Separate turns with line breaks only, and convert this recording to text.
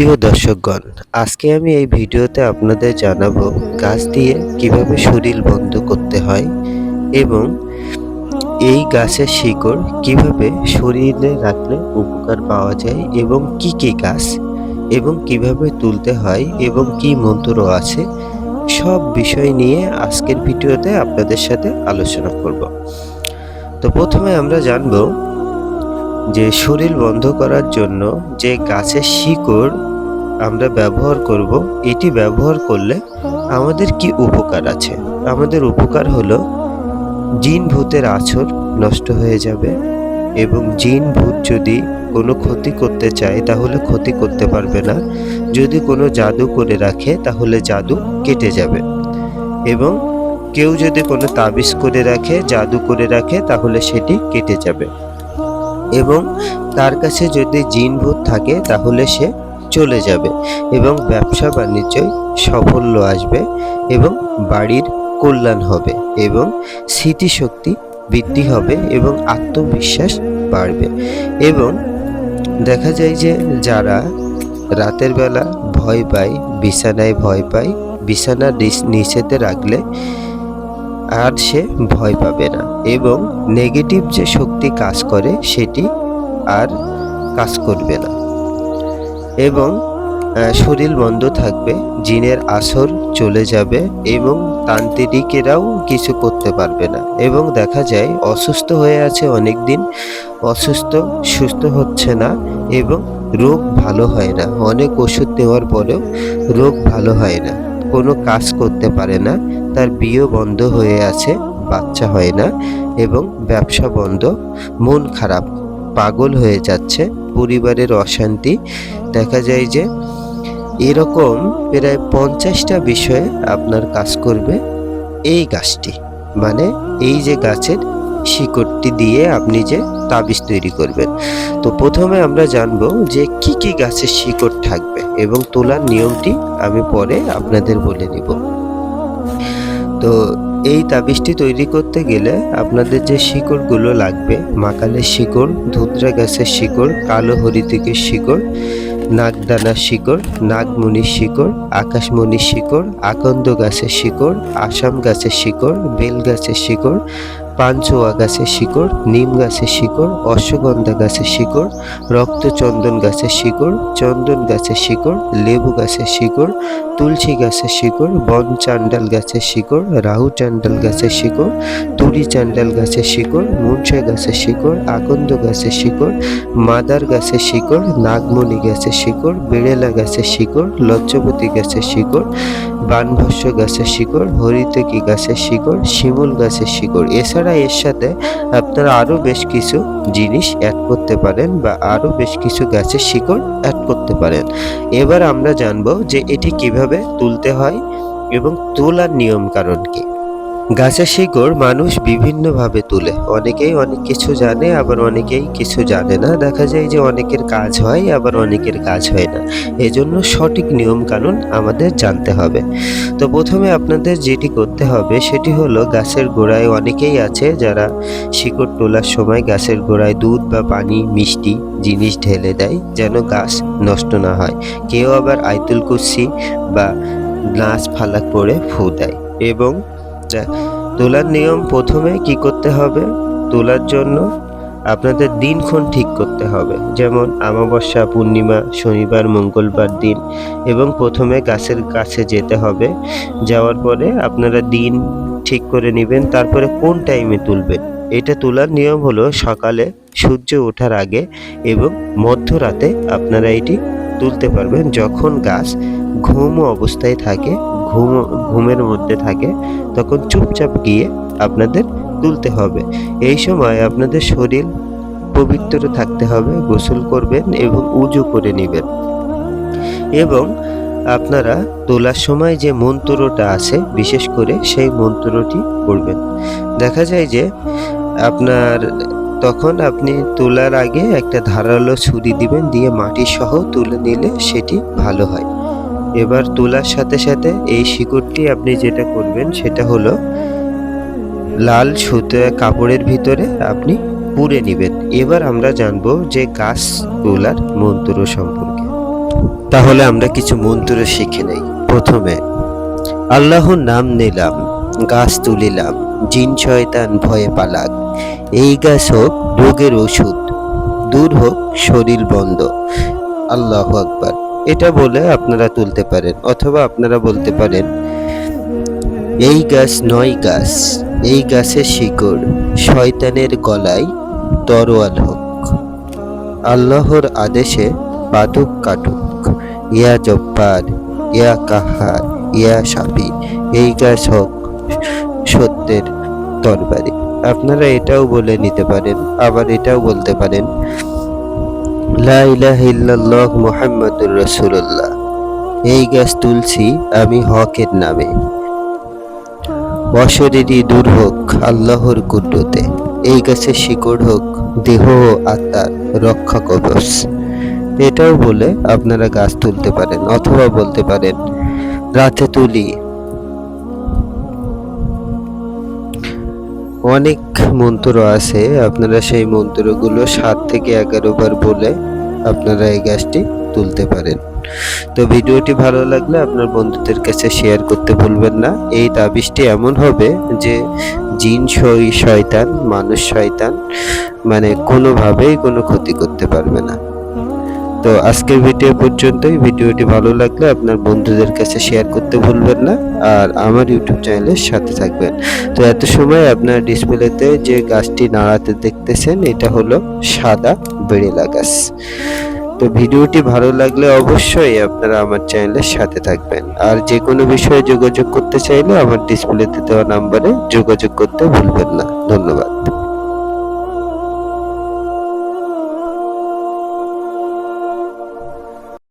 প্রিয় দর্শকগণ, আজকে আমি এই ভিডিওতে আপনাদের জানাব গাছ দিয়ে কীভাবে শরীর বন্ধ করতে হয় এবং এই গাছের শিকড় কীভাবে শরীরে রাখলে উপকার পাওয়া যায় এবং কি কি গাছ এবং কীভাবে তুলতে হয় এবং কি মন্ত্র আছে, সব বিষয় নিয়ে আজকের ভিডিওতে আপনাদের সাথে আলোচনা করব। তো প্রথমে আমরা জানব যে শরীর বন্ধ করার জন্য যে গাছের শিকড় আমরা ব্যবহার করব, এটি ব্যবহার করলে আমাদের কি উপকার আছে? আমাদের উপকার হলো জিন ভূতের আছর নষ্ট হয়ে যাবে এবং জিন ভূত যদি কোনো ক্ষতি করতে চায়, তাহলে ক্ষতি করতে পারবে না। যদি কোনো জাদু করে রাখে, তাহলে জাদু কেটে যাবে। এবং কেউ যদি কোনো তাবিজ করে রাখে, জাদু করে রাখে, তাহলে সেটি কেটে যাবে। এবং তার কাছে যদি জিন ভূত থাকে, তাহলে সে চলে যাবে এবং ব্যবসা বাণিজ্যই সাফল্য আসবে এবং বাড়ির কল্যাণ হবে এবং স্মৃতিশক্তি বৃদ্ধি হবে এবং আত্মবিশ্বাস বাড়বে। এবং দেখা যায় যে যারা রাতের বেলা ভয় পায়, বিছানায় ভয় পায়, বিছানা নিচ- নিচেতে রাখলে আর সে ভয় পাবে না এবং নেগেটিভ যে শক্তি কাজ করে সেটি আর কাজ করবে না। এবং শরীর বন্ধ থাকবে, জিনের আসর চলে যাবে এবং তান্ত্রিকেরাও কিছু করতে পারবে না। এবং দেখা যায়, অসুস্থ হয়ে আছে অনেক দিন অসুস্থ, সুস্থ হচ্ছে না এবং রোগ ভালো হয় না। অনেক ওষুধ নেওয়ার পরেও রোগ ভালো হয় না। কোনো কাজ করতে পারে না। তার বিয়ে বন্ধ হয়ে আছে, বাচ্চা হয় না এবং ব্যবসা বন্ধ, মন খারাপ, পাগল হয়ে যাচ্ছে, পরিবারের অশান্তি। দেখা যায় যে এরকম প্রায় পঞ্চাশটা বিষয়ে আপনার কাজ করবে এই গাছটি। মানে এই যে গাছের শিকড়টি দিয়ে আপনি যে তাবিজ তৈরি করবেন। তো প্রথমে আমরা জানব যে কি কি গাছের শিকড় থাকবে এবং তোলার নিয়মটি আমি পরে আপনাদের বলে নিব। তো এই তাবিজটি তৈরি করতে গেলে আপনাদের যে শিকড়গুলো লাগবে মাকালের শিকড়, ধুতরা গাছের শিকড়, কালো হরিতিকের শিকড় নাগদানার শিকড়, নাগমণির শিকড়, আকাশমণির শিকড়, আকন্দ গাছের শিকড়, আসাম গাছের শিকড়, বেল গাছের শিকড় পাঞ্চোয়া গাছের শিকড় নিম গাছের শিকড় অশ্বগন্ধা গাছের শিকড় রক্তচন্দন গাছের শিকড় চন্দন গাছের শিকড় লেবু গাছের শিকড় তুলসী গাছের শিকড় বন চান্ডাল গাছের শিকড় রাহু চান্ডাল গাছের শিকড় তুরি চান্ডাল গাছের শিকড় মুনসা গাছের শিকড় আকন্দ গাছের শিকড় মাদার গাছের শিকড় নাগমণি গাছের শিকড় বেড়েলা গাছের শিকড় লজ্জপতি গাছের শিকড় বানভস্য গাছের শিকড়, হরিতকি গাছের শিকড়, শিমুল গাছের শিকড়। এছাড়া এর সাথে আপনারা আরও বেশ কিছু জিনিস অ্যাড করতে পারেন বা আরও বেশ কিছু গাছের শিকড় অ্যাড করতে পারেন। এবার আমরা জানব যে এটি কীভাবে তুলতে হয় এবং তোলার নিয়ম কারণ কি। গাছের শিকড় মানুষ বিভিন্নভাবে তুলে। অনেকেই অনেক কিছু জানে, আবার অনেকেই কিছু জানে না। দেখা যায় যে অনেকের কাজ হয়, আবার অনেকের কাজ হয় না। এজন্য সঠিক নিয়ম কানুন আমাদের জানতে হবে। তো প্রথমে আপনাদের যেটি করতে হবে, সেটি হলো গাছের গোড়ায় অনেকেই আছে যারা শিকড় তোলার সময় গাছের গোড়ায় দুধ বা পানি, মিষ্টি জিনিস ঢেলে দেয় যেন গাছ নষ্ট না হয়। কেউ আবার আইতুল কুসি বা নাচ ফালাক করে ফু দেয় এবং যা- তোলার নিয়ম প্রথমে কি করতে হবে? তোলার জন্য আপনাদের দিনক্ষণ ঠিক করতে হবে। যেমন আমাবস্যা পূর্ণিমা, শনিবার, মঙ্গলবার দিন এবং প্রথমে গাছের কাছে যেতে হবে। যাওয়ার পরে আপনারা দিন ঠিক করে নেবেন। তারপরে কোন টাইমে তুলবেন? এটা তোলার নিয়ম হলো সকালে সূর্য ওঠার আগে এবং মধ্যরাতে আপনারা এটি তুলতে পারবেন যখন গাছ ঘুম অবস্থায় থাকে, ঘুম, ঘুমের মধ্যে থাকে, তখন চুপচাপ গিয়ে আপনাদের তুলতে হবে। এই সময় আপনাদের শরীর পবিত্র থাকতে হবে, গোসল করবেন এবং উজু করে নেবেন। এবং আপনারা তোলার সময় যে মন্ত্রটা আছে, বিশেষ করে সেই মন্ত্রটি পড়বেন। দেখা যায় যে আপনার তখন আপনি তোলার আগে একটা ধারালো ছুরি দিবেন, দিয়ে মাটি সহ তুলে নিলে সেটি ভালো হয়। এবার তোলার সাথে সাথে এই শিকড়টি আপনি যেটা করবেন, সেটা হলো লাল সুতো কাপড়ের ভিতরে আপনি পুড়ে নেবেন। এবার আমরা জানব যে গাছ তোলার মন্ত্র সম্পর্কে। তাহলে আমরা কিছু মন্ত্র শিখে নেই। প্রথমে, আল্লাহর নাম নিলাম, গাছ তুলিলাম। জিন শয়তান ভয়ে পালাক। এই গাছ হোক রোগের ওষুধ দূর হোক শরীর বন্ধ। আল্লাহ আকবার। এটা বলে আপনারা তুলতে পারেন অথবা আপনারা বলতে পারেন, এই গাছ নয় গাছ, এই গাছের শিকড় শয়তানের গলায় তরোয়াল হোক। আল্লাহর আদেশে পাটুক কাটুক। ইয়া জব্বার, ইয়া কাহার, ইয়া সাপি এই গাছ হোক সত্যের তরবারি। আপনারা এটাও বলে নিতে পারেন, আবার এটাও বলতে পারেন, লা ইলাহা এই গাছ তুলছি আমি হকের নামে। অশরীরই দূর হোক আল্লাহর কুণ্ডতে এই গাছের শিকড় হোক, দেহ ও আত্মার রক্ষা কবচ। এটাও বলে আপনারা গাছ তুলতে পারেন, অথবা বলতে পারেন, রাতে তুলি অনেক মন্ত্র আছে, আপনারা সেই মন্ত্রগুলো সাত থেকে এগারো বার বলে আপনারা এই গাছটি তুলতে পারেন। তো ভিডিওটি ভালো লাগলে আপনার বন্ধুদের কাছে শেয়ার করতে ভুলবেন না। এই তাবিজটি এমন হবে যে জিন শয়তান, মানুষ শয়তান মানে কোনোভাবেই কোনো ক্ষতি করতে পারবে না। তো আজকের ভিডিও পর্যন্তই। ভিডিওটি ভালো লাগলে আপনার বন্ধুদের কাছে শেয়ার করতে ভুলবেন না আর আমার ইউটিউব চ্যানেলের সাথে থাকবেন। তো এত সময় আপনার ডিসপ্লেতে যে গাছটি নাড়াতে দেখতেছেন, এটা হলো সাদা বেড়েলা গাছ। তো ভিডিওটি ভালো লাগলে অবশ্যই আপনারা আমার চ্যানেলের সাথে থাকবেন। আর যে কোনো বিষয়ে যোগাযোগ করতে চাইলে আমার ডিসপ্লেতে দেওয়া নাম্বারে যোগাযোগ করতে ভুলবেন না। ধন্যবাদ।